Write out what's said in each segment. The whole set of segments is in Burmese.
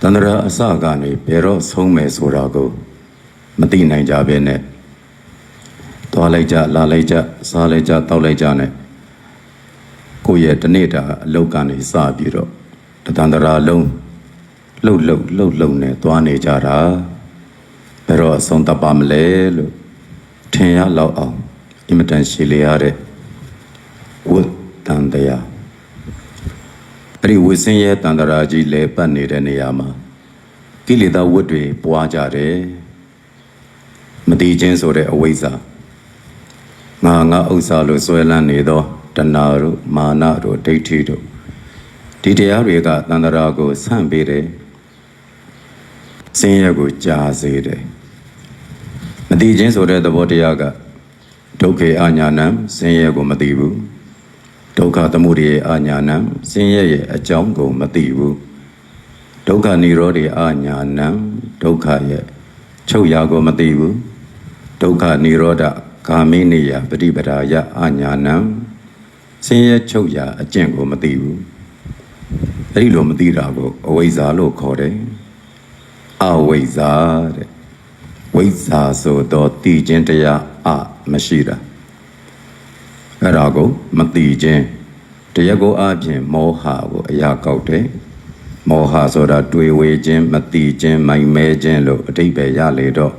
တန္တရာအစကနေဘယ်တော့ဆုံးမယ်ဆိုတာကိုမသိနိုင်ကြဘဲနဲ့သွားလိုက်ကြလာလိုက်ကြစားလိုက်ကြတောက်လိုက်ကြနဲ့ကိုယ့်ရဲ့တစ်နေ့တာအလောက်ကနေစပြီးတော့တတန္တရာလုံးလှုပ်လှုပ်လှုပ်လှုပ်နဲ့သွားနေကြတာဘယ်တော့အဆုံးသတ်ပါမလဲလို့ထင်ရလောက်အောင်အင်မတန်ရှည်လျရတဲ့ဝတ်တန်တရား အဲ့ဒီဝိစင်းရဲ့တန်တရာကြီးလဲပတ်နေတဲ့နေရာမှာကိလေသာဝတ်တွေပွားကြတယ်မတိချင်းဆိုတဲ့အဝိဇ္ဇာငါငါဥစ္စာလို့ဆွဲလန်းနေသောတဏှာတို့မာနတို့ဒိဋ္ဌိတို့ဒီတရားတွေကတန်တရာကိုဆန့်ပေးတယ်စင်းရဲကိုကြာစေတယ်မတိချင်းဆိုတဲ့သဘောတရားကဒုက္ခေအညာဏံစင်းရဲကိုမသိဘူး ဒုက္ခသမုဒယအာညာဏံဆင်းရဲရဲ့အကြောင်းကိုမသိဘူးဒုက္ခនិရောဓအာညာဏံဒုက္ခရဲ့ချုပ်ရာကိုမသိဘူးဒုက္ခនិရောဓဂာမိနိယပฏิပဒါယအာညာဏံဆင်းရဲချုပ်ရာအကျင့်ကိုမသိဘူးအဲ့ဒီလိုမသိတာကိုအဝိဇ္ဇာလို့ခေါ်တယ်အဝိဇ္ဇာတဲ့ဝိဇ္ဇာဆိုတော့တည်ခြင်းတရားအမရှိတာ အဲ့ဒါကိုမတိခြင်းတရားကိုအပြင်မောဟကိုအရာကောက်တယ်မောဟဆိုတာတွေ့ဝေခြင်းမတိခြင်းမိုင်မဲခြင်းလို့အတိပ္ပယ်ရလေတော့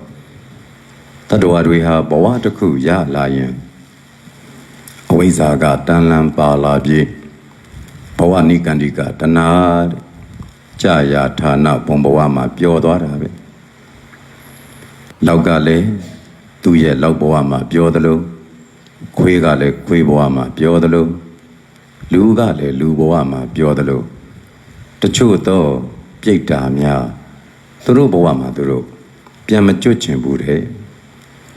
တတ္တဝါတွေဟာဘဝတစ်ခုရလာရင်အဝိဇ္ဇာကတန်လန်ပါလာပြီးဘဝနိကန္တိကတဏှာတဲ့ကြာယာဌာနဘုံဘဝမှာပျော်သွားတာပဲလောက်ကလည်းသူ့ရဲ့လောက်ဘဝမှာပျော်သလို ခွေးကလည်းခွေးဘဝမှာပြောသလိုလူကလည်းလူဘဝမှာပြောသလိုတချို့တော့ပြိတ္တာများသူတို့ဘဝမှာသူတို့ပြန်မကြွချင်ဘူးတဲ့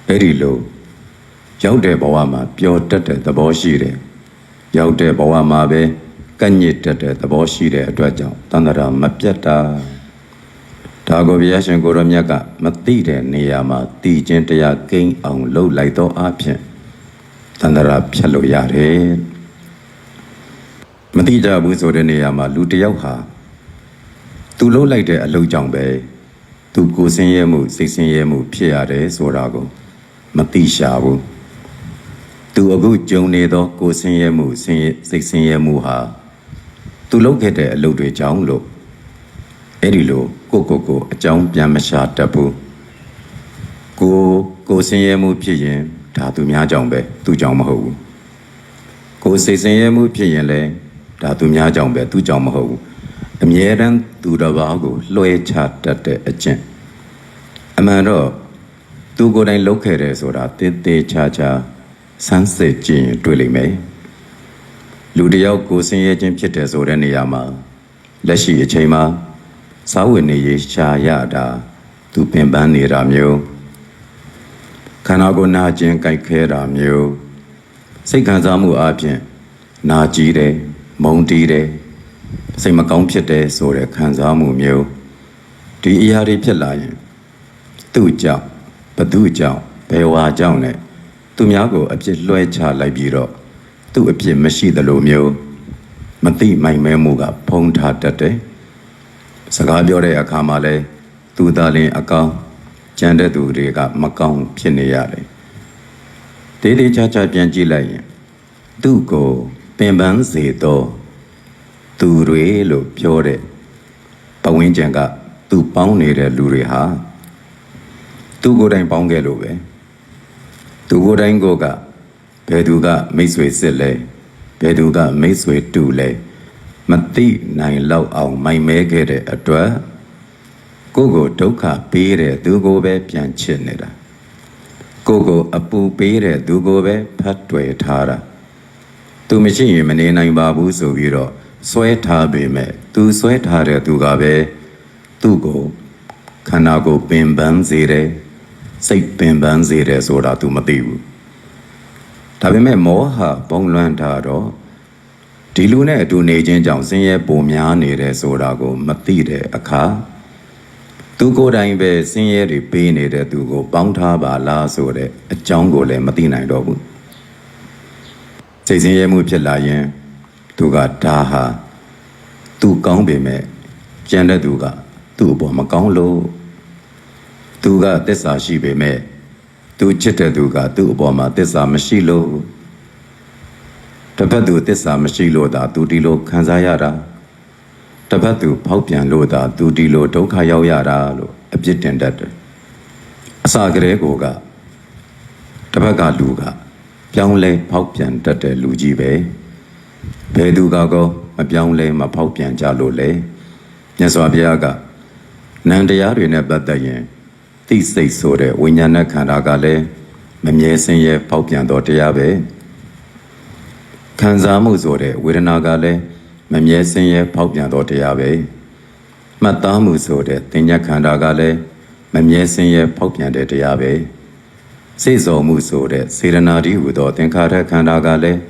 အဲ့ဒီလိုရောက်တဲ့ဘဝမှာပျော်တတ်တဲ့သဘောရှိတယ်ရောက်တဲ့ဘဝမှာပဲကန့်ညစ်တတ်တဲ့သဘောရှိတဲ့အတွက်ကြောင့်တန်တရာမပြတ်တာဒါကိုဘုရားရှင်ကိုရမြတ်ကမသိတဲ့နေရာမှာတည်ခြင်းတရားကိန်းအောင်လှုပ်လိုက်တော့အဖြစ် တန္တရာဖြတ်လို့ရတယ်မတိကြဘူးဆိုတဲ့နေရာမှာလူတစ်ယောက်ဟာသူလှုပ်လိုက်တဲ့အလုပ်ကြောင့်ပဲသူကိုယ်ဆင်းရဲမှုစိတ်ဆင်းရဲမှုဖြစ်ရတယ်ဆိုတာကိုမတိရှာဘူးသူအခုကြုံနေသောကိုယ်ဆင်းရဲမှုဆင်းရဲစိတ်ဆင်းရဲမှုဟာသူလုပ်ခဲ့တဲ့အလုပ်တွေကြောင့်လို့အဲ့ဒီလိုကိုယ့်ကိုယ်ကိုအကြောင်းပြန်မရှာတတ်ဘူးကိုကိုယ်ဆင်းရဲမှုဖြစ်ရင် ဒါသူများကြောင့်ပဲသူကြောင့်မဟုတ်ဘူးကိုယ်စိတ်ဆင်းရဲမှုဖြစ်ရင်လည်းဒါသူများကြောင့်ပဲသူကြောင့်မဟုတ်ဘူးအမြဲတမ်းသူတစ်ပါးကိုလွှဲချတတ်တဲ့အကျင့်အမှန်တော့သူကိုယ်တိုင်လုပ်ခဲ့တယ်ဆိုတာတေးသေးချာချာစမ်းစစ်ကြည့်ရင်တွေ့လိမ့်မယ်လူတစ်ယောက်ကိုယ်ဆင်းရဲခြင်းဖြစ်တယ်ဆိုတဲ့နေရာမှာလက်ရှိအချိန်မှာစာဝတ်နေရေးရှာရတာသူပင်ပန်းနေတာမျိုး ခန္ဓာကိုယ်နာကျင်ကြိုက်ခဲတာမျိုးစိတ်ခံစားမှုအပြင်နာကြည့်တယ်မုန်းတီးတယ်စိတ်မကောင်းဖြစ်တယ်ဆိုတဲ့ခံစားမှုမျိုးဒီအရာတွေဖြစ်လာရင်သူ့ကြောင့်ဘသူ့ကြောင့်ဘယ်ဝါကြောင့်လဲသူများကိုအပြစ်လွှဲချလိုက်ပြီးတော့သူ့အပြစ်မရှိသလိုမျိုးမသိမိုင်မဲမှုကဖုံးထားတတ်တယ်စကားပြောတဲ့အခါမှာလဲသူသားလင်အကောင် ကြံတဲ့သူတွေကမကောင်းဖြစ်နေရတယ်။တေးသေးချာချာပြန်ကြည့်လိုက်ရင်သူ့ကိုပင်ပန်းစေသောသူတွေလို့ပြောတဲ့ပဝင်းကျင်ကသူပေါင်းနေတဲ့လူတွေဟာသူကိုယ်တိုင်ပေါင်းခဲ့လို့ပဲသူကိုယ်တိုင်ကိုကဘယ်သူကမိတ်ဆွေစစ်လဲဘယ်သူကမိတ်ဆွေတူလဲမသိနိုင်လောက်အောင်မိုင်မဲခဲ့တဲ့အတွက် ကိုယ့်ကိုဒုက္ခပေးတဲ့သူကိုပဲပြန်ချစ်နေတာကိုယ့်ကိုအပူပေးတဲ့သူကိုပဲဖတ်တွယ်ထားတာသူမရှိရင်မနေနိုင်ပါဘူးဆိုပြီးတော့ဆွဲထားပေမဲ့သူဆွဲထားတဲ့သူကပဲသူ့ကိုခန္ဓာကိုယ်ပင်ပန်းစေတယ်စိတ်ပင်ပန်းစေတယ်ဆိုတာ तू မသိဘူးဒါပေမဲ့မောဟဘုံလွမ်းတာတော့ဒီလူနဲ့အတူနေခြင်းကြောင့်ဆင်းရဲပုံများနေတယ်ဆိုတာကို မသိတဲ့အခါ သူကိုယ်တိုင်ပဲဆင်းရဲတွေပေးနေတဲ့သူကိုပေါင်းထားပါလားဆိုတဲ့အကြောင်းကိုလည်းမသိနိုင်တော့ဘူးစိတ်ဆင်းရဲမှုဖြစ်လာရင်သူကဒါဟာသူကောင်းပေမဲ့ကြံတဲ့သူကသူသူ့အပေါ်မကောင်းလို့သူကတစ္ဆာရှိပေမဲ့သူချစ်တဲ့သူကသူ့အပေါ်မှာတစ္ဆာမရှိလို့တစ်ဖက်သူတစ္ဆာမရှိလို့သာသူဒီလိုခံစားရတာ တစ်ဖက်သူဖောက်ပြန်လို့သာသူဒီလိုဒုက္ခရောက်ရတာလို့အပြစ်တင်တတ်တယ်အစာကလေးကိုကတစ်ဖက်ကလူကပြောင်းလဲဖောက်ပြန်တတ်တဲ့လူကြီးပဲဘယ်သူကကောမပြောင်းလဲမဖောက်ပြန်ကြလို့လေမြတ်စွာဘုရားကနန္တရားတွေနဲ့ပတ်သက်ရင်သိစိတ်ဆိုတဲ့ဝိညာဏခန္ဓာကလည်းမမြဲစင်းရဲဖောက်ပြန်တော်တရားပဲခံစားမှုဆိုတဲ့ဝေဒနာကလည်း မမြဲစင်းရဲဖောက်ပြန်တော်တရားပဲမှတ်သားမှုဆိုတဲ့သင်ညက်ခန္ဓာကလည်းမမြဲစင်းရဲဖောက်ပြန်တဲ့တရားပဲစိတ်စော်မှုဆိုတဲ့စေရနာတိဟူသောသင်္ခါရခန္ဓာကလည်း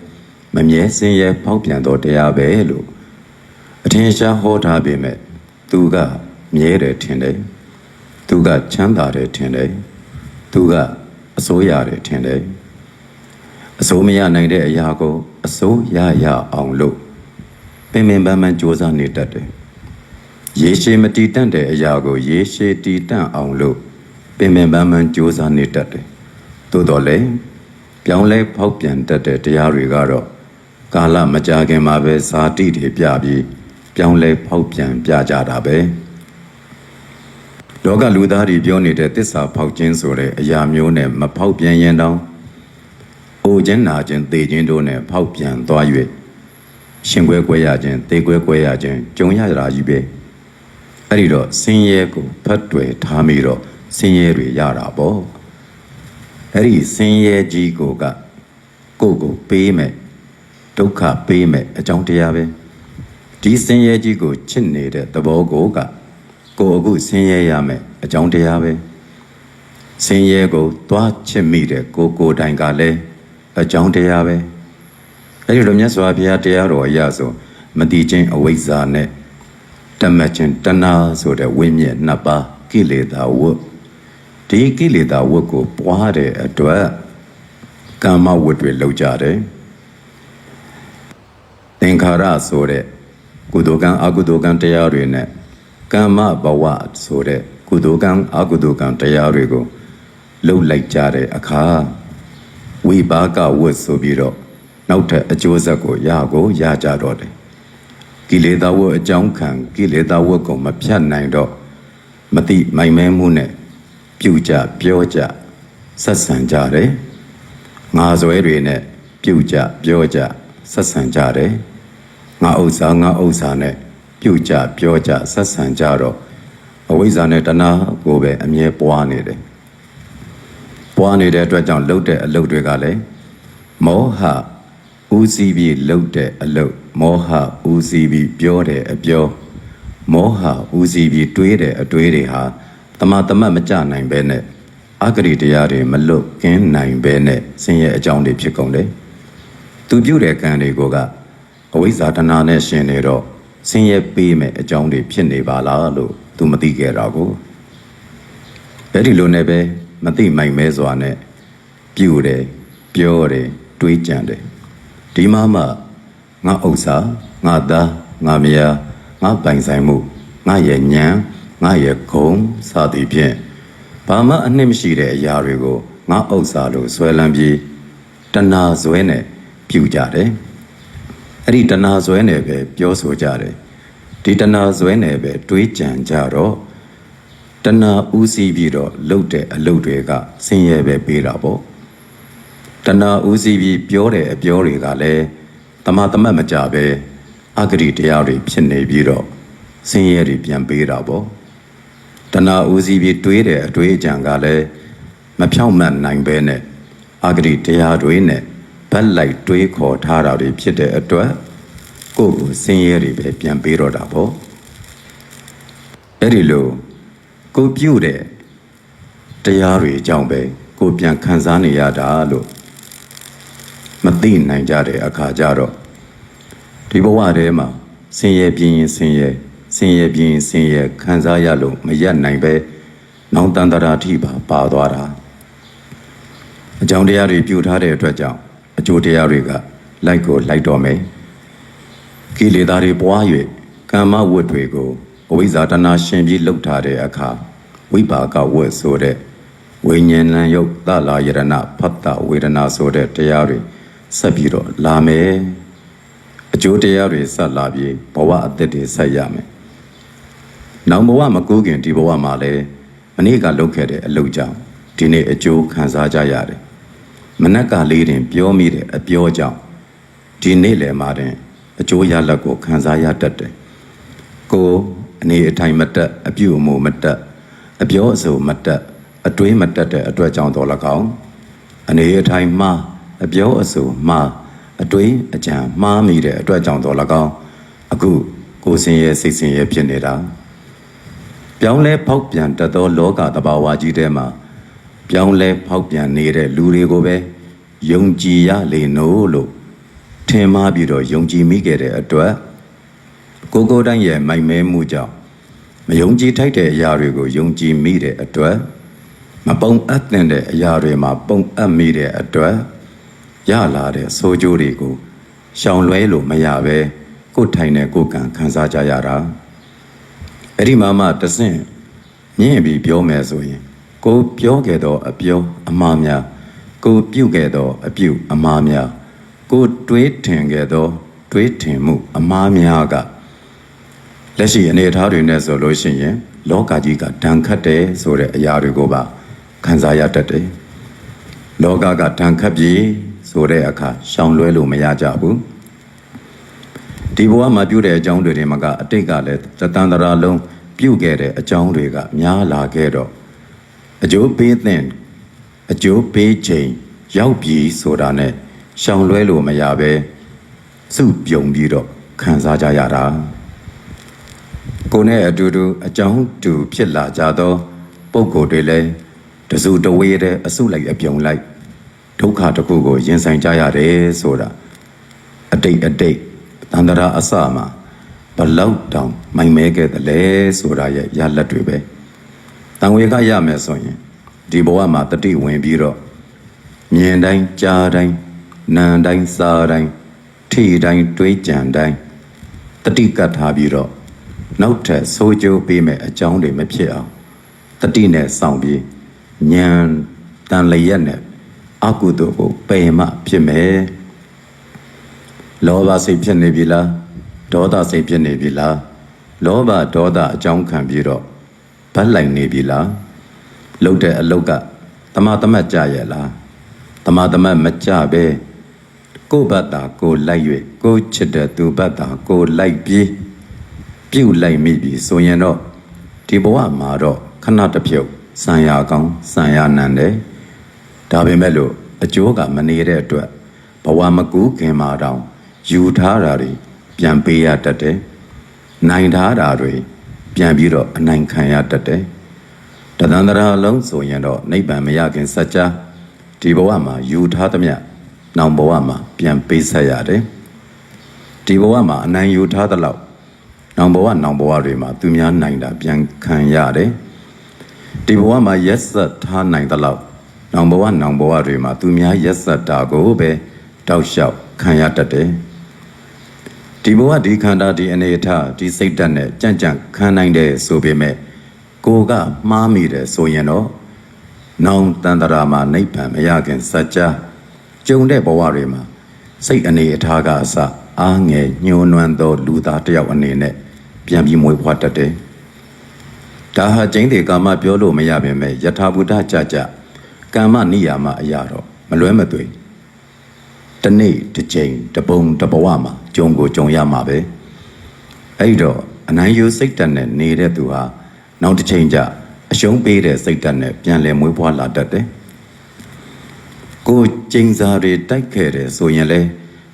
မမြဲစင်းရဲဖောက်ပြန်တော်တရားပဲလို့အထင်ရှားဟောထားပေမဲ့သူကမြဲတယ်ထင်တယ်သူကချမ်းသာတယ်ထင်တယ်သူကအစိုးရတယ်ထင်တယ်အစိုးမရနိုင်တဲ့အရာကိုအစိုးရရအောင်လို့ ပင်ပင်ပန်းပန်းစ조사နေတတ်တယ်ရေရှည်မတည်တတ်တဲ့အရာကိုရေရှည်တည်တတ်အောင်လို့ပင်ပင်ပန်းပန်းစ조사နေတတ်တယ်သို့တော်လည်းပြောင်းလဲဖောက်ပြန်တတ်တဲ့တရားတွေကတော့ကာလမကြာခင်မှာပဲဇာတိတွေပြပြီးပြောင်းလဲဖောက်ပြန်ပြကြတာပဲလောကလူသားတွေပြောနေတဲ့တစ္ဆာဖောက်ခြင်းဆိုတဲ့အရာမျိုးနဲ့မဖောက်ပြန်ရင်တောင်အိုခြင်းနာခြင်းသေခြင်းတို့နဲ့ဖောက်ပြန်သွား၍ ရှင်ခွဲခွဲရခြင်းသေခွဲခွဲရခြင်းကြုံရတာကြီးပဲအဲ့ဒီတော့ဆင်းရဲကိုဖတ်တွယ်ထားပြီးတော့ဆင်းရဲတွေရတာပေါ့အဲ့ဒီဆင်းရဲကြီးကိုကကိုယ့်ကိုပေးမယ်ဒုက္ခပေးမယ်အကြောင်းတရားပဲဒီဆင်းရဲကြီးကိုချစ်နေတဲ့သဘောကိုကကိုယ်အခုဆင်းရဲရမယ်အကြောင်းတရားပဲဆင်းရဲကိုသွားချစ်မိတဲ့ကိုယ်ကိုယ်တိုင်ကလည်းအကြောင်းတရားပဲ အဲ့ဒီလိုမြတ်စွာဘုရားတရားတော်အရာဆိုမတိချင်းအဝိဇ္ဇာနဲ့တမတ်ချင်းတဏှာဆိုတဲ့ဝိညာဉ်နှစ်ပါးကိလေသာဝတ်ဒီကိလေသာဝတ်ကိုပွားတဲ့အတွက်ကာမဝတ်တွေလောက်ကြတယ်သင်္ခါရဆိုတဲ့ကုသိုလ်ကံအကုသိုလ်ကံတရားတွေနဲ့ကမ္မဘဝဆိုတဲ့ကုသိုလ်ကံအကုသိုလ်ကံတရားတွေကိုလှုပ်လိုက်ကြတဲ့အခါဝိပါကဝတ်ဆိုပြီးတော့ နောက်ထပ်အကျိုးဆက်ကိုရကိုရကြတော့တယ်ကိလေသာဝတ်အကြောင်းခံကိလေသာဝတ်ကိုမဖြတ်နိုင်တော့မတိမိုင်မဲမှုနဲ့ပြုကြပြောကြဆက်ဆံကြတယ်ငါဇွဲတွေနဲ့ပြုကြပြောကြဆက်ဆံကြတယ်ငါဥစ္စာငါဥစ္စာနဲ့ပြုကြပြောကြဆက်ဆံကြတော့အဝိဇ္ဇာနဲ့တဏှာကိုပဲအမြဲပွားနေတယ်ပွားနေတဲ့အတွက်ကြောင့်လှုပ်တဲ့အလုပ်တွေကလည်းမောဟ ဦးစီးပြီးလှုပ်တဲ့အလုပ်မောဟဦးစီးပြီးပြောတဲ့အပြောမောဟဦးစီးပြီးတွေးတဲ့အတွေးတွေဟာတမတမတ်မကြနိုင်ပဲနဲ့အဂရိတရားတွေမလွတ်ကင်းနိုင်ပဲနဲ့ဆင်းရဲအကြောင်းတွေဖြစ်ကုန်တယ်သူပြုတဲ့ကံတွေကိုကအဝိဇ္ဇာတဏှာနဲ့ရှင်နေတော့ဆင်းရဲပေးမဲ့အကြောင်းတွေဖြစ်နေပါလားလို့သူမသိခဲ့တာကိုအဲ့ဒီလိုနဲ့ပဲမသိမိုင်မဲစွာနဲ့ပြုတယ်ပြောတယ်တွေးကြံတယ် ဒီမှမှငါဥစ္စာငါသားငါမယားငါပိုင်ဆိုင်မှုငါရဲ့ညံငါရဲ့ခုံစသည်ဖြင့်ဘာမှအနှစ်မရှိတဲ့အရာတွေကိုငါဥစ္စာလို့ဆွဲလန်းပြီးတဏှာဇွဲနဲ့ပြုကြတယ်အဲ့ဒီတဏှာဇွဲနဲ့ပဲပြောဆိုကြတယ်ဒီတဏှာဇွဲနဲ့ပဲတွေးကြံကြတော့တဏှာဥစည်းပြီးတော့လှုပ်တဲ့အလုပ်တွေကဆင်းရဲပဲပေးတာပေါ့တ ဏှာဥစည်းပြီးပြောတဲ့အပြောတွေကလည်းတမတမတ်မကြပဲအဂရိတရားတွေဖြစ်နေပြီးတော့ဆင်းရဲတွေပြန်ပေးတာပေါ့တဏှာဥစည်းပြီးတွေးတဲ့အတွေးအကြံကလည်းမဖြောင့်မတ်နိုင်ပဲနဲ့အဂရိတရားတွေနဲ့ဗက်လိုက်တွေးခေါ်ထားတာတွေဖြစ်တဲ့အတွက်ကိုယ့်ကိုဆင်းရဲတွေပဲပြန်ပေးတော့တာပေါ့အဲ့ဒီလိုကိုပြုတ်တဲ့တရားတွေအကြောင်းပဲကိုပြန်ခံစားနေရတာလို့ မသိနိုင်ကြတဲ့အခါကျတော့ဒီဘဝထဲမှာဆင်းရဲပြင်းရင်ဆင်းရဲဆင်းရဲပြင်းရင်ဆင်းရဲခံစားရလို့မရက်နိုင်ပဲနောင်တန်တရာထိပါပါသွားတာအကြောင်းတရားတွေပြုထားတဲ့အတွက်ကြောင့်အကျိုးတရားတွေကလိုက်ကိုလိုက်တော်မယ်ကိလေသာတွေပွား၍ကာမဝတ်တွေကိုအဝိဇ္ဇာတဏရှင်ပြီးလှုပ်ထားတဲ့အခါဝိပါကဝတ်ဆိုတဲ့ဝိညာဉ်လံယုတ်သလာယရဏဖတ်တဝေဒနာဆိုတဲ့တရားတွေ ဆက်ပြီးတော့လာမယ်အကျိုးတရားတွေဆက်လာပြီးဘဝအသက်တွေဆက်ရမယ်နောင်ဘဝမကူးခင်ဒီဘဝမှာလည်းမနေ့ကလုပ်ခဲ့တဲ့အလုပ်ကြောင့်ဒီနေ့အကျိုးခံစားကြရတယ်မနက်ကလေးတင်ပြောမိတဲ့အပြောကြောင့်ဒီနေ့လည်းမှတင်အကျိုးရလဒ်ကိုခံစားရတတ်တယ်ကိုအနေအထိုင်မတက်အပြုအမူမတက်အပြောအဆိုမတက်အတွေးမတက်တဲ့အတွက်ကြောင့်တော်၎င်းအနေအထိုင်မှား အပြောအဆိုမှားအတွေးအကြံမှားမိတဲ့အတွက်ကြောင့်တော်၎င်းအခုကိုယ်စင်ရဲ့စိတ်စင်ရဲ့ဖြစ်နေတာပြောင်းလဲဖောက်ပြန်တတ်သောလောကတဘာဝကြီးထဲမှာပြောင်းလဲဖောက်ပြန်နေတဲ့လူတွေကိုပဲယုံကြည်ရလေနို့လို့ထင်မှားပြီးတော့ယုံကြည်မိခဲ့တဲ့အတွက်ကိုကိုတိုင်းရဲ့မိုက်မဲမှုကြောင့်မယုံကြည်ထိုက်တဲ့အရာတွေကိုယုံကြည်မိတဲ့အတွက်မပုံအပ်တဲ့အရာတွေမှာပုံအပ်မိတဲ့အတွက် ရလာတဲ့ဆိုးကျိုးတွေကိုရှောင်လွဲလို့မရပဲကိုယ်ထိုင်တဲ့ကိုယ်ကံခံစားကြရတာအဲ့ဒီမှာမှတဆင့်မြင့်ပြီးပြောမယ်ဆိုရင် ကိုပြောခဲ့သောအပြောအမှားများကိုပြုခဲ့သောအပြုအမှားများကိုတွေးထင်ခဲ့သော တွေးထင်မှု အမှားများကလက်ရှိအနေအထားတွေနဲ့ဆိုလို့ရှိရင် လောကကြီးကဒဏ်ခတ်တယ်ဆိုတဲ့အရာတွေကိုပါခံစားရတတ်တယ်။လောကကဒဏ်ခတ်ပြီ ဆိုတဲ့အခါရှောင်လွဲလို့မရကြဘူး။ဒီဘဝမှာပြုတဲ့အကြောင်းတွေတွေမှာကအတိတ်ကလည်းတတန်တရာလုံးပြုခဲ့တဲ့အကြောင်းတွေကများလာခဲ့တော့အကျိုးပေးတဲ့အကျိုးပေးချိန်ရောက်ပြီဆိုတာနဲ့ရှောင်လွဲလို့မရပဲစုပြုံပြီးတော့ခံစားကြရတာ။ကိုယ်နဲ့အတူတူအကြောင်းတူဖြစ်လာကြသောပုံကိုယ်တွေလည်းတစုတဝေးတဲ့အစုလိုက်အပြုံလိုက် ဒုက္ခတစ်ခုကိုရင်ဆိုင်ကြရတယ်ဆိုတာအတိတ်အတိတ်တန္တရာအစမှာဘလောက်တောင်မိုင်မဲခဲ့တယ်လဲဆိုတာရဲ့ရလက်တွေပဲတန်ဝေကရမယ်ဆိုရင်ဒီဘဝမှာတတိဝင်ပြီးတော့မြင်တိုင်းကြားတိုင်းနားတိုင်းစားတိုင်းထိတိုင်းတွေးကြံတိုင်းတတိကတ်ထားပြီးတော့နောက်ထပ်ဆိုးကျိုးပေးမဲ့အကြောင်းတွေမဖြစ်အောင်တတိနဲ့စောင့်ပြီးဉာဏ်တန်လျက်နဲ့ အကုသိုလ်ကိုပယ်မှဖြစ်မယ်လောဘစိတ်ဖြစ်နေပြီလားဒေါသစိတ်ဖြစ်နေပြီလားလောဘဒေါသအကြောင်းခံပြီးတော့ဗတ်လိုက်နေပြီလားလှုပ်တဲ့အလုတ်ကတမတမတ်ကြရဲ့လားတမတမတ်မကြပဲကိုယ့်ဘတ်တာကိုယ်လိုက်၍ကိုယ်ချစ်တဲ့သူဘတ်တာကိုယ်လိုက်ပြီးပြုတ်လိုက်မိပြီဆိုရင်တော့ဒီဘဝမှာတော့ခဏတစ်ဖြုတ်ဆံရကောင်းဆံရနံတယ် ဒါပေမဲ့လို့အကျိုးကမနေတဲ့အတွက်ဘဝမကူးခင်မှာတောင်ယူထားတာတွေပြန်ပေးရတတ်တယ်နိုင်ထားတာတွေပြန်ပြီးတော့အနိုင်ခံရတတ်တယ်တသန္တရာအလုံးဆိုရင်တော့နိဗ္ဗာန်မရခင်စัจ जा ဒီဘဝမှာယူထားသမျှနောင်ဘဝမှာပြန်ပေးဆက်ရတယ်ဒီဘဝမှာအနိုင်ယူထားသလောက်နောင်ဘဝနောင်ဘဝတွေမှာသူများနိုင်တာပြန်ခံရတယ်ဒီဘဝမှာရက်ဆက်ထားနိုင်သလောက် နောင်ဘဝနောင်ဘဝတွေမှာသူများရက်ဆက်တာကိုပဲတောက်လျှောက်ခံရတတ်တယ်ဒီဘဝဒီခန္ဓာဒီအနေအထားဒီစိတ်ဓာတ်နဲ့ကြံ့ကြံ့ခံနိုင်တယ်ဆိုပေမဲ့ကိုယ်ကမှားမိတယ်ဆိုရင်တော့နောင်တန်တရာမှာနိဗ္ဗာန်မရခင်စัจ जा ကြုံတဲ့ဘဝတွေမှာစိတ်အနေအထားကအစအားငယ်ညှိုးနွမ်းသော လူသားတစ်ယောက်အနေနဲ့ပြန်ပြီးမွေးဖွားတတ်တယ်။ဒါဟာကျင်းတဲ့ကာမပြောလို့မရပါပဲယထာဘုဒ္ဓကြကြ ကာမနိယာမအရာတော့မလွဲမသွေတနေ့တစ်ချိန်တစ်ပုံတစ်ဘဝမှာကြုံကိုကြုံရမှာပဲ။အဲ့တော့အနိုင်ယူစိတ်တက်နဲ့နေတဲ့သူဟာနောက်တစ်ချိန်ကျအရှုံးပေးတဲ့စိတ်ဓာတ်နဲ့ပြန်လည်မွေးဖွားလာတတ်တယ်။ကိုယ်ကျိန်စာတွေတိုက်ခဲ့တယ်ဆိုရင်လေ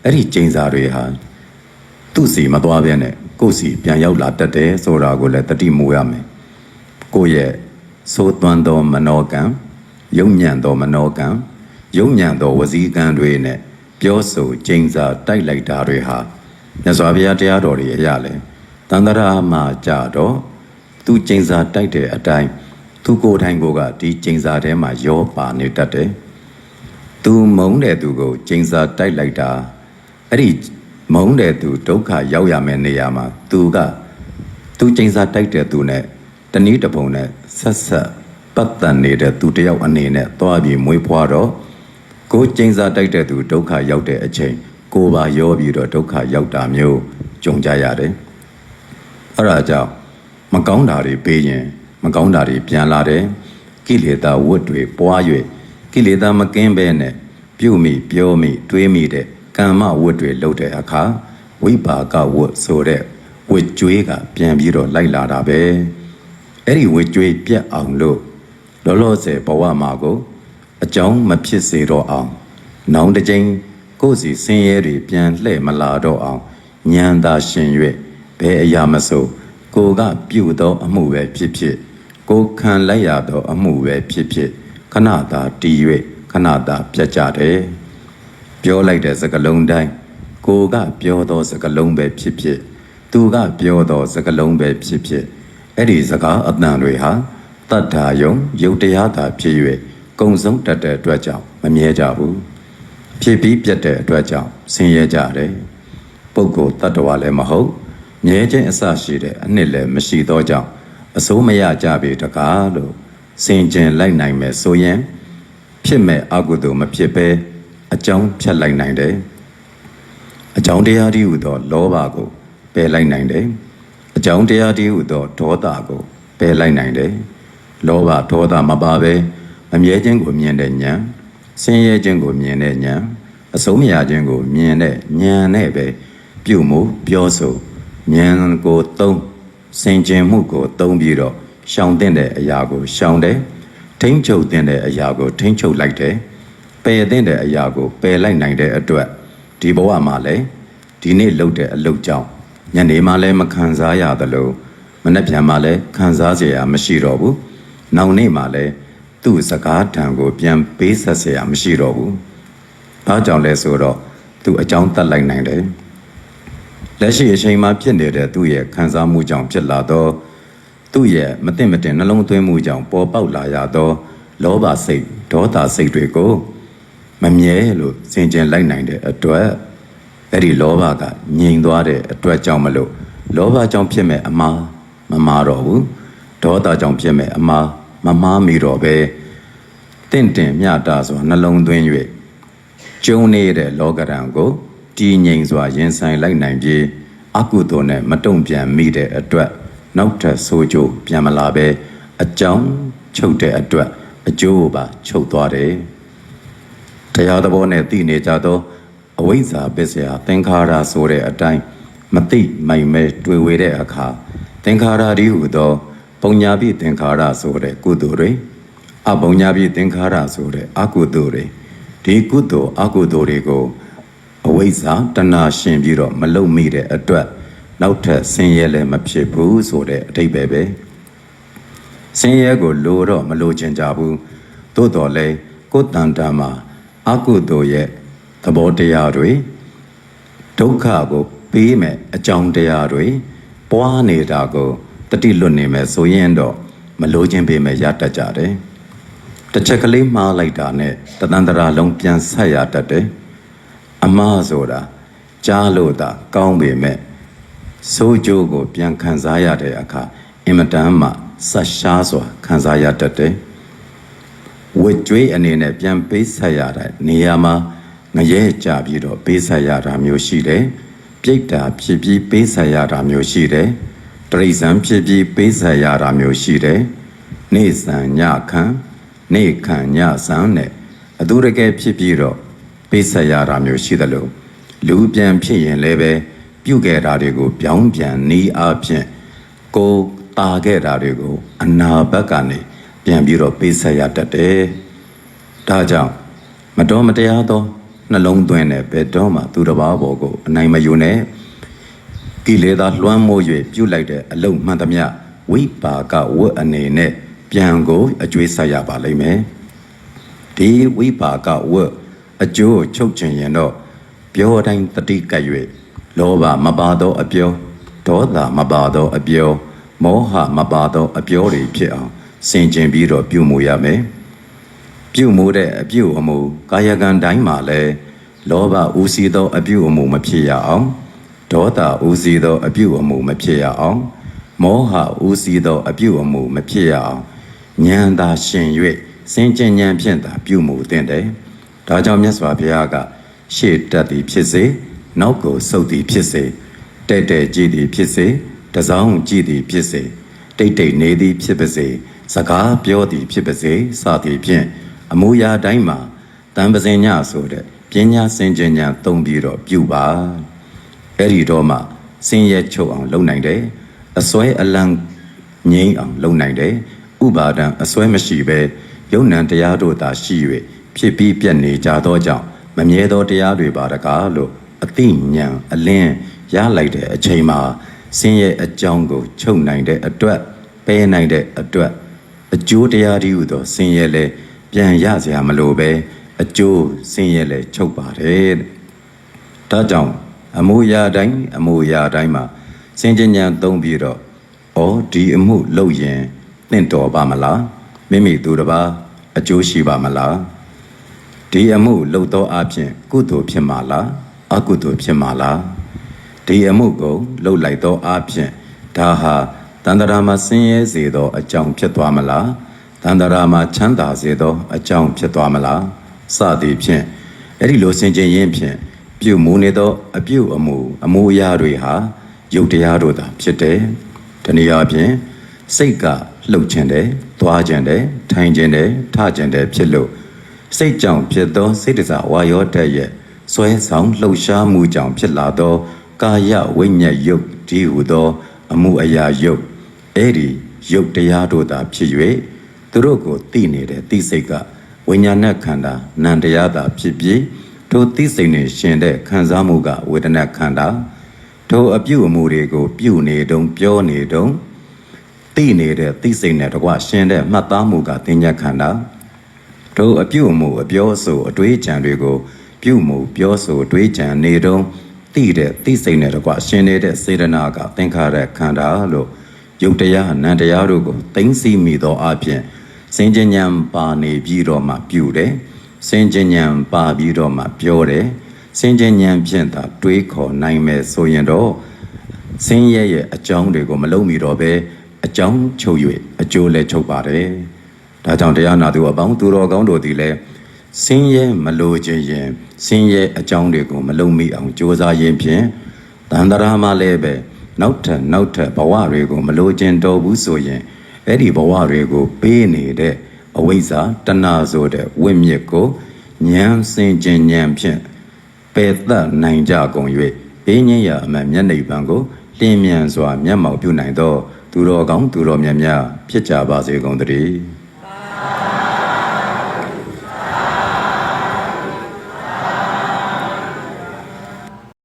အဲ့ဒီကျိန်စာတွေဟာသူ့စီမသွားဘဲနဲ့ကိုယ့်စီပြန်ရောက်လာတတ်တယ်ဆိုတာကိုလည်းတတိမိုးရမယ်။ကိုယ့်ရဲ့သိုးသွမ်းသောမနောကံ ယုံညံ့သောမနောကံယုံညံ့သောဝစီကံတွေနဲ့ပြောဆိုကျိန်စာတိုက်လိုက်တာတွေဟာမြတ်စွာဘုရားတရားတော်တွေအရလဲတန်တရာမှာကြတော့သူကျိန်စာတိုက်တဲ့အတိုင်းသူကိုယ်တိုင်ကိုကဒီကျိန်စာထဲမှာရောပါနေတတ်တယ်။သူမုန်းတဲ့သူကိုကျိန်စာတိုက်လိုက်တာအဲ့ဒီမုန်းတဲ့သူဒုက္ခရောက်ရမယ့်နေရာမှာသူကသူကျင်းစားတိုက်တဲ့သူနဲ့တနည်းတစ်ပုံနဲ့ဆက်ဆက် ပတ်သက်နေတဲ့သူတစ်ယောက်အနေနဲ့သွားပြီးမွေးဖွားတော့ကိုကျင်းစားတိုက်တဲ့သူဒုက္ခရောက်တဲ့အချိန်ကိုပါရောပြီးတော့ဒုက္ခရောက်တာမျိုးကြုံကြရတယ်အဲ့ဒါကြောင့်မကောင်းတာတွေပေးရင် မကောင်းတာတွေပြန်လာတယ်ကိလေသာဝတ်တွေပွား၍ကိလေသာမကင်းပဲနဲ့ပြုမိပြောမိတွေးမိတဲ့ကမ္မဝတ်တွေလုပ်တဲ့အခါဝိပါကဝတ်ဆိုတဲ့ဝတ်ကြွေးကပြန်ပြီးတော့လိုက်လာတာပဲအဲ့ဒီဝတ်ကြွေးပြတ်အောင်လို့ လောလောဆယ်ဘဝမှာကိုအကြောင်းမဖြစ်စေတော့အောင် နောင်တစ်ကြိမ်ကိုယ်စီဆင်းရဲတွေပြန်လှည့်မလာတော့အောင်ဉာဏ်သာရှင်၍ဘယ်အရာမဆိုကိုကပြုသောအမှုပဲဖြစ်ဖြစ်ကိုခံလိုက်ရသောအမှုပဲဖြစ်ဖြစ်ခဏသာတည်၍ခဏသာပြတ်ကြတယ်ပြောလိုက်တဲ့စကားလုံးတိုင်းကိုကပြောသောစကားလုံးပဲဖြစ်ဖြစ်သူကပြောသောစကားလုံးပဲဖြစ်ဖြစ်အဲ့ဒီစကားအတန်တွေဟာ တတ္ထာယုံယုတ်တရားသာဖြစ်၍ကုံဆုံးတတ်တဲ့အတွက်ကြောင့်မမြဲကြဘူးဖြစ်ပြီးပြတ်တဲ့အတွက်ကြောင့်ဆင်းရဲကြတယ်ပုဂ္ဂိုလ်တ attva လည်းမဟုတ်မြဲခြင်းအစရှိတဲ့အနှစ်လည်းမရှိသောကြောင့်အစိုးမရကြပေတကားလို့စင်ကြင်လိုက်နိုင်မယ်ဆိုရင် ဖြစ်မဲ့အကုသိုလ်မဖြစ်ဘဲအကြောင်းဖြတ်လိုက်နိုင်တယ်အကြောင်းတရားတည်းဟူသောလောဘကိုပယ်လိုက်နိုင်တယ်အကြောင်းတရားတည်းဟူသောဒေါသကိုပယ်လိုက်နိုင်တယ် လောဘဒေါသမပါဘဲမမြဲခြင်းကိုမြင်တဲ့ဉာဏ် ဆင်းရဲခြင်းကိုမြင်တဲ့ဉာဏ်အဆုံးမရခြင်းကိုမြင်တဲ့ဉာဏ်နဲ့ပဲပြုမှုပြောဆိုဉာဏ်ကိုသုံးစင်ကြင်မှုကိုသုံးပြီးတော့ရှောင်တဲ့အရာကိုရှောင်တယ်ထိမ့်ချုပ်တဲ့အရာကိုထိမ့်ချုပ်လိုက်တယ်ပယ်တဲ့အရာကိုပယ်လိုက်နိုင်တဲ့အတွက်ဒီဘဝမှာလည်းဒီနေ့လုပ်တဲ့အလုပ်ကြောင့်ညနေမှလည်းမခံစားရသလိုမနေ့ပြန်မှလည်းခံစားเสียရမရှိတော့ဘူး နောက်နေ့မှလည်း သူ့စကားတံကိုပြန်ပေးဆက်เสียမရှိတော့ဘူး။ဘာကြောင့်လဲဆိုတော့သူအကြောင်းတတ်လိုက်နိုင်တယ်။လက်ရှိအချိန်မှာဖြစ်နေတဲ့သူ့ရဲ့ခံစားမှုကြောင့်ဖြစ်လာသောသူ့ရဲ့မတင်မတင်နှလုံးသွင်းမှုကြောင့်ပေါ်ပေါက်လာရသော လောဘစိတ်ဒေါသစိတ်တွေကိုမမြဲလို့စင်ကြင်လိုက်နိုင်တဲ့အတွက်အဲ့ဒီလောဘကငြိမ်သွားတဲ့အတွက်ကြောင့်မလို့လောဘကြောင့်ဖြစ်မဲ့အမှားမမှားတော့ဘူး ဒေါသကြောင့်ဖြစ်မဲ့အမှားမမှားမိတော့ပဲတင့်တင်မြတာစွာနှလုံးသွင်း၍ကျုံနေတဲ့လောကရန်ကိုတည်ငြိမ်စွာရင်ဆိုင်လိုက်နိုင်ပြီးအကုသိုလ်နဲ့မတုံ့ပြန်မိတဲ့အတွက်နောက်ထပ်ဆိုးကျိုးပြန်မလာပဲအကြောင်းချုပ်တဲ့အတွက်အကျိုးပါချုပ်သွားတယ်တရားသဘောနဲ့သိနေကြသောအဝိဇ္ဇာပစ္စယသင်္ခါရဆိုတဲ့အတိုင်းမသိမိုင်မဲတွေ့ဝေတဲ့အခါသင်္ခါရဒီဟုသော ပုံညာပိသင်္ခါရဆိုတဲ့ကုသိုလ်တွေအပုံညာပိသင်္ခါရဆိုတဲ့အကုသိုလ်တွေဒီကုသိုလ်အကုသိုလ်တွေကိုအဝိဇ္ဇာတဏှာရှင်ပြီးတော့မလုံမိတဲ့အတွက်နောက်ထပ်ဆင်းရဲလည်းမဖြစ်ဘူးဆိုတဲ့အဓိပ္ပာယ်ပဲဆင်းရဲကိုလိုတော့မလိုချင်ကြဘူးသို့တော်လည်းကိုယ်တန်တာမှာအကုသိုလ်ရဲ့သဘောတရားတွေဒုက္ခကိုပေးမယ်အကြောင်းတရားတွေပွားနေတာကို တတိလွတ်နေမယ်ဆိုရင်တော့မလိုချင်ပေမဲ့ရတတ်ကြတယ်တစ်ချက်ကလေးမှားလိုက်တာနဲ့တသန္တရာလုံးပြန်ဆက်ရတတ်တယ်အမှားဆိုတာကြားလို့သာကောင်းပေမဲ့ဆိုးကျိုးကိုပြန်ခံစားရတဲ့အခါအင်မတန်မှဆက်ရှားစွာခံစားရတတ်တယ်ဝတ်ကြွေးအနေနဲ့ပြန်ပေးဆက်ရတဲ့နေရာမှာငရဲကြပြီးတော့ပေးဆက်ရတာမျိုးရှိတယ်ပြိတ္တာဖြစ်ပြီးပေးဆက်ရတာမျိုးရှိတယ်တ ရိษံဖြစ်ပြီးပေးဆက်ရတာမျိုးရှိတယ်နေဆံညခံနေခံညဆံနဲ့အတူတကယ်ဖြစ်ပြီးတော့ပေးဆက်ရတာမျိုးရှိတယ်လို့လူပြန်ဖြစ်ရင်လည်းပဲပြုတ်ခဲ့တာတွေကိုပြောင်းပြန်နီးအားဖြင့်ကိုယ်တာခဲ့တာတွေကိုအနာဘက်ကနေပြန်ပြီးတော့ပေးဆက်ရတတ်တယ်။ဒါကြောင့်မတော်မတရားသောနှလုံးသွင်းတဲ့ဘယ်တော့မှသူတစ်ပါးပေါ်ကိုအနိုင်မယူနဲ့ ကိလေသာလွှမ်းမိုး၍ပြုတ်လိုက်တဲ့အလုံးမှန်သမျှဝိပါကဝတ်အနေနဲ့ပြန်ကိုအကျွေးဆက်ရပါလိမ့်မယ်။ဒီဝိပါကဝတ်အကျိုးချုပ်ချင်ရင်တော့ပြောတိုင်းတတိကပ်၍လောဘမပါသောအပြောဒေါသမပါသောအပြောမောဟမပါသောအပြောတွေဖြစ်အောင်စင်ကြင်ပြီးတော့ပြုမှုရမယ်ပြုမှုတဲ့အပြုအမူကာယကံတိုင်းမှာလည်းလောဘဦးစီးသောအပြုအမူမဖြစ်ရအောင် ဒေါသဦးစီးသောအပြုအမူမဖြစ်ရအောင်မောဟဦးစီးသောအပြုအမူမဖြစ်ရအောင်ဉာဏ်သာရှင်၍စင်ကြင်ဉာဏ်ဖြင့်သာပြုမူသင့်တယ်။ဒါကြောင့်မြတ်စွာဘုရားကရှေ့တက်သည်ဖြစ်စေနောက်ကိုဆုတ်သည်ဖြစ်စေတဲ့တဲ့ကြည်သည်ဖြစ်စေတစောင်းကြည်သည်ဖြစ်စေတိတ်တိတ်နေသည်ဖြစ်ပါစေစကားပြောသည်ဖြစ်ပါစေစသည်ဖြင့်အမူအရာတိုင်းမှာတန်ပစင်ညဆိုတဲ့ပညာစင်ကြင်ဉာဏ်သုံးပြီးတော့ပြုပါ အဲ့ဒီတော့မှစင်ရဲ့ချုပ်အောင်လုပ်နိုင်တယ်အစွဲအလံငိမ့်အောင်လုပ်နိုင်တယ်ဥပါဒံအစွဲမရှိပဲယုံ nant တရားတို့သာရှိ၍ဖြစ်ပြီးပြတ်နေကြသောကြောင့်မမြဲသောတရားတွေပါတကားလို့အသိဉာဏ်အလင်းရလိုက်တဲ့အချိန်မှာစင်ရဲ့အကြောင်းကိုချုပ်နိုင်တဲ့အတွက်ပယ်နိုင်တဲ့အတွက်အကျိုးတရားဒီဟုသောစင်ရဲ့လဲပြန်ရစရာမလိုပဲအကျိုးစင်ရဲ့လဲချုပ်ပါတယ်တဲ့ဒါကြောင့် အမှုရာတိုင်းအမှုရာတိုင်းမှာစင်ကြဉဏ်သုံးပြီးတော့ဩဒီအမှုလုပ်ရင်တင့်တော်ပါမလားမိမိသူတစ်ပါးအကျိုးရှိပါမလားဒီအမှုလုပ်သောအဖြစ်ကုသိုလ်ဖြစ်မှာလားအကုသိုလ်ဖြစ်မှာလားဒီအမှုကိုလှုပ်လိုက်သောအဖြစ်ဒါဟာတန္တရာမှာဆင်းရဲစေသောအကြောင်းဖြစ်သွားမလားတန္တရာမှာချမ်းသာစေသောအကြောင်းဖြစ်သွားမလားစသည်ဖြင့်အဲ့ဒီလိုဆင်ခြင်ရင်းဖြင့် ပြုမူနေသောအပြုအမူအမူအရာတွေဟာယုတ်တရားတို့သာဖြစ်တယ်တနည်းအားဖြင့်စိတ်ကလှုပ်ခြင်းတယ်သွားခြင်းတယ်ထိုင်ခြင်းတယ်ထခြင်းတယ်ဖြစ်လို့စိတ်ကြောင့်ဖြစ်သောစိတ်တစားဝါယောတတ်ရဲ့ဆွဲဆောင်လှုပ်ရှားမှုကြောင့်ဖြစ်လာသော ကာယဝိညာဉ်ယုတ်ဒီဟုသော အမှုအရာယုတ်အဲ့ဒီယုတ်တရားတို့သာဖြစ်၍သူတို့ကိုသိနေတဲ့သိစိတ်ကဝိညာဏခန္ဓာနံတရားသာဖြစ်ပြီး ထိုသိစိတ်နဲ့ရှင်တဲ့ခံစားမှုကဝေဒနာခန္ဓာထိုအပြုအမူတွေကို ပြုနေတုံပြောနေတုံသိနေတဲ့သိစိတ်နဲ့တကွရှင်တဲ့မှတ်သားမှုကသင်ညာခန္ဓာတို့အပြုအမူအပြောအဆိုအတွေးကြံတွေကို ပြုမှုပြောဆိုအတွေးကြံနေတုံးသိတဲ့သိစိတ်နဲ့တကွရှင်နေတဲ့စေတနာကသင်္ခါရခန္ဓာလို့ယုတ်တရားနံတရားတို့ကိုသိမ့်စီမိသောအပြင်စင်ကြဉံပါနေပြီးတော့မှပြုတယ် စင်ကြဉံပါပြီးတော့မှပြောတယ်စင်ကြဉံဖြင့်သာတွေးခေါ်နိုင်မယ်ဆိုရင်တော့စင်ရဲ့ရဲ့အကြောင်းတွေကိုမလုံးမီတော့ပဲအကြောင်းချုပ်၍အကျိုးလည်းချုပ်ပါတယ်ဒါကြောင့်တရားနာသူအပေါင်းသူတော်ကောင်းတို့သည်လည်းဆင်းရဲမလိုခြင်းရင်ဆင်းရဲအကြောင်းတွေကိုမလုံမိအောင်ကြိုးစားရင်းဖြင့်တန်တရာမှလည်းပဲနောက်ထပ်နောက်ထပ်ဘဝတွေကိုမလိုခြင်းတော်ဘူးဆိုရင်အဲ့ဒီဘဝတွေကိုပေးနေတဲ့ အဝိဇ္ဇာတဏှာဆိုတဲ့ဝိမြစ်ကိုဉာဏ်စင်ခြင်းဉာဏ်ဖြင့်ပယ်သတ်နိုင်ကြကုန်၍ဘိညာရအမှန်မျက်နှိပ်ပံကိုလင်းမြန်စွာမျက်မှောက်ပြုနိုင်သော သူတော်ကောင်းသူတော်မြတ်များဖြစ်ကြပါစေကုန်သတည်း